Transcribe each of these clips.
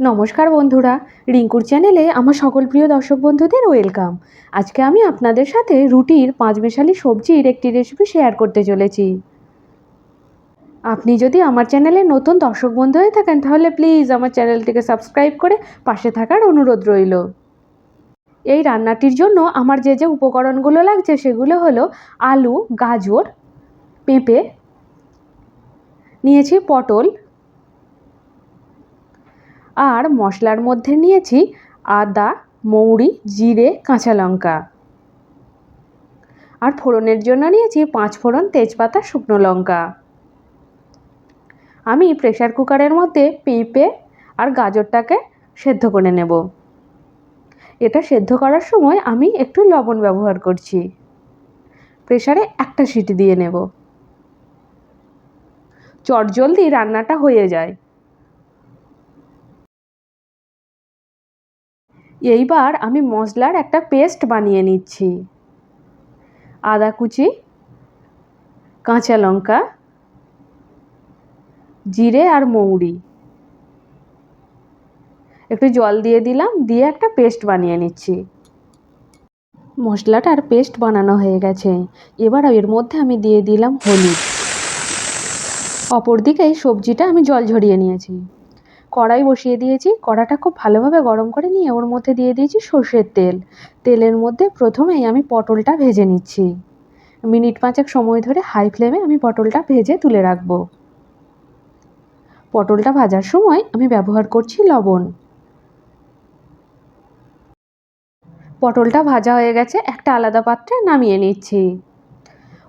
নমস্কার বন্ধুরা, রিঙ্কুর চ্যানেলে আমার সকল প্রিয় দর্শক বন্ধুদের ওয়েলকাম। আজকে আমি আপনাদের সাথে রুটির পাঁচমেশালি সবজির একটি রেসিপি শেয়ার করতে চলেছি। আপনি যদি আমার চ্যানেলে নতুন দর্শক বন্ধু হয়ে থাকেন, তাহলে প্লিজ আমার চ্যানেলটিকে সাবস্ক্রাইব করে পাশে থাকার অনুরোধ রইল। এই রান্নাটির জন্য আমার যে যে উপকরণগুলো লাগছে, সেগুলো হলো আলু, গাজর, পেঁপে, নিয়েছি পটল আর মশলার মধ্যে নিয়েছি আদা, মৌরি, জিরে, কাঁচা লঙ্কা। আর ফোড়নের জন্য নিয়েছি পাঁচ ফোড়ন তেজপাতা, শুকনো লঙ্কা। আমি প্রেশার কুকারের মধ্যে পেঁপে আর গাজরটাকে সেদ্ধ করে নেব। এটা সেদ্ধ করার সময় আমি একটু লবণ ব্যবহার করছি। প্রেশারে একটা সিটি দিয়ে নেব। চটজলদি রান্নাটা হয়ে যায়। এইবার আমি মশলার একটা পেস্ট বানিয়ে নিচ্ছি। আদা কুচি, কাঁচা লঙ্কা, জিরে আর মৌরি। একটু জল দিয়ে দিলাম, দিয়ে একটা পেস্ট বানিয়ে নিচ্ছি। মশলাটার পেস্ট বানানো হয়ে গেছে। এবার এর মধ্যে আমি দিয়ে দিলাম হলুদ। অপরদিকে সবজিটা আমি জল ঝরিয়ে নিয়েছি। কড়াই বসিয়ে দিয়েছি। কড়াটা খুব ভালোভাবে গরম করে নিয়ে ওর মধ্যে দিয়ে দিয়েছি সর্ষের তেল। তেলের মধ্যে প্রথমেই আমি পটলটা ভেজে নিচ্ছি। মিনিট পাঁচেক সময় ধরে হাই ফ্লেমে আমি পটলটা ভেজে তুলে রাখব। পটলটা ভাজার সময় আমি ব্যবহার করছি লবণ। পটলটা ভাজা হয়ে গেছে, একটা আলাদা পাত্রে নামিয়ে নিচ্ছি।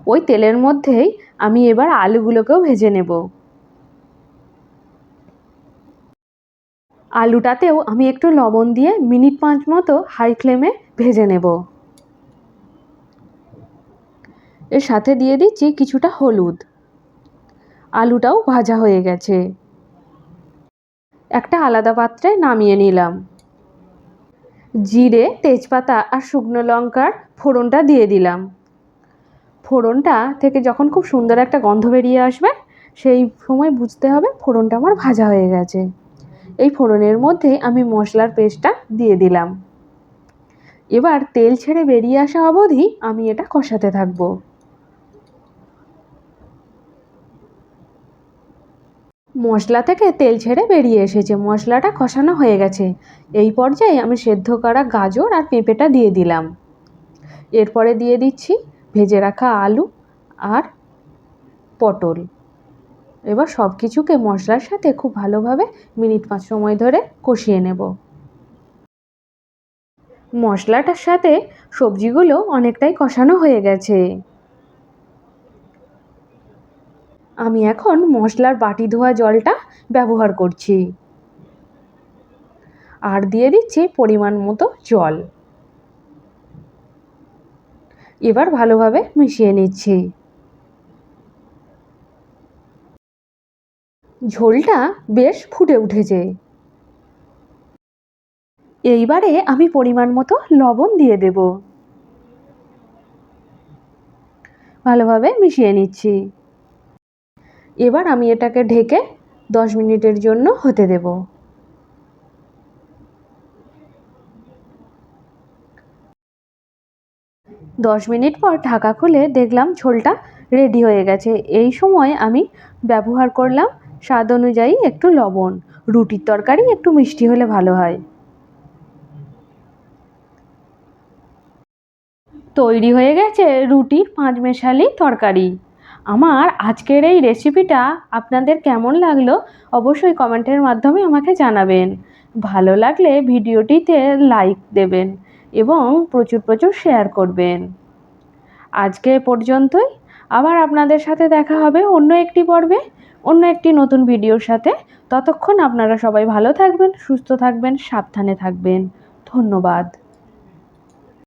ওই তেলের মধ্যেই আমি এবার আলুগুলোকেও ভেজে নেব। আলুটাতেও আমি একটু লবণ দিয়ে মিনিট পাঁচ মতো হাই ফ্লেমে ভেজে নেব। এর সাথে দিয়ে দিচ্ছি কিছুটা হলুদ। আলুটাও ভাজা হয়ে গেছে। একটা আলাদা পাত্রে নামিয়ে নিলাম। জিরে, তেজপাতা আর শুকনো লঙ্কার ফোড়নটা দিয়ে দিলাম। ফোড়নটা থেকে যখন খুব সুন্দর একটা গন্ধ বেরিয়ে আসবে, সেই সময় বুঝতে হবে ফোড়নটা আমার ভাজা হয়ে গেছে। এই ফোড়নের মধ্যে আমি মশলার পেস্টটা দিয়ে দিলাম। এবার তেল ছেড়ে বেরিয়ে আসা অবধি আমি এটা কষাতে থাকব। মশলা থেকে তেল ছেড়ে বেরিয়ে এসেছে, মশলাটা কষানো হয়ে গেছে। এই পর্যায়ে আমি সেদ্ধ করা গাজর আর পেঁপেটা দিয়ে দিলাম। এরপরে দিয়ে দিচ্ছি ভেজে রাখা আলু আর পটল। এবার সব কিছুকে মশলার সাথে খুব ভালোভাবে মিনিট পাঁচ সময় ধরে কষিয়ে নেব। মশলাটার সাথে সবজিগুলো অনেকটাই কষানো হয়ে গেছে। আমি এখন মশলার বাটি ধোয়া জলটা ব্যবহার করছি। আর দিয়ে দিচ্ছি পরিমাণ মতো জল। এবার ভালোভাবে মিশিয়ে নিচ্ছি। ঝোলটা বেশ ফুটে উঠেছে। এইবারে আমি পরিমাণ মতো লবণ দিয়ে দেব। ভালোভাবে মিশিয়ে নিচ্ছি। এবার আমি এটাকে ঢেকে দশ মিনিটের জন্য হতে দেব। দশ মিনিট পর ঢাকা খুলে দেখলাম ঝোলটা রেডি হয়ে গেছে। এই সময় আমি ব্যবহার করলাম স্বাদ অনুযায়ী একটু লবণ, রুটির তরকারি একটু মিষ্টি হলে ভালো হয়। তৈরি হয়ে গেছে রুটির পাঁচমেশালি তরকারি। আমার আজকের এই রেসিপিটা আপনাদের কেমন লাগল অবশ্যই কমেন্টের মাধ্যমে আমাকে জানাবেন। ভালো লাগলে ভিডিওটিতে লাইক দেবেন এবং প্রচুর প্রচুর শেয়ার করবেন। আজকে পর্যন্তই। আবার আপনাদের সাথে দেখা হবে অন্য একটি পর্বে। অন্য একটি নতুন ভিডিওর সাথে ততক্ষণ আপনারা সবাই ভালো থাকবেন, সুস্থ থাকবেন, সাবধানে থাকবেন। ধন্যবাদ।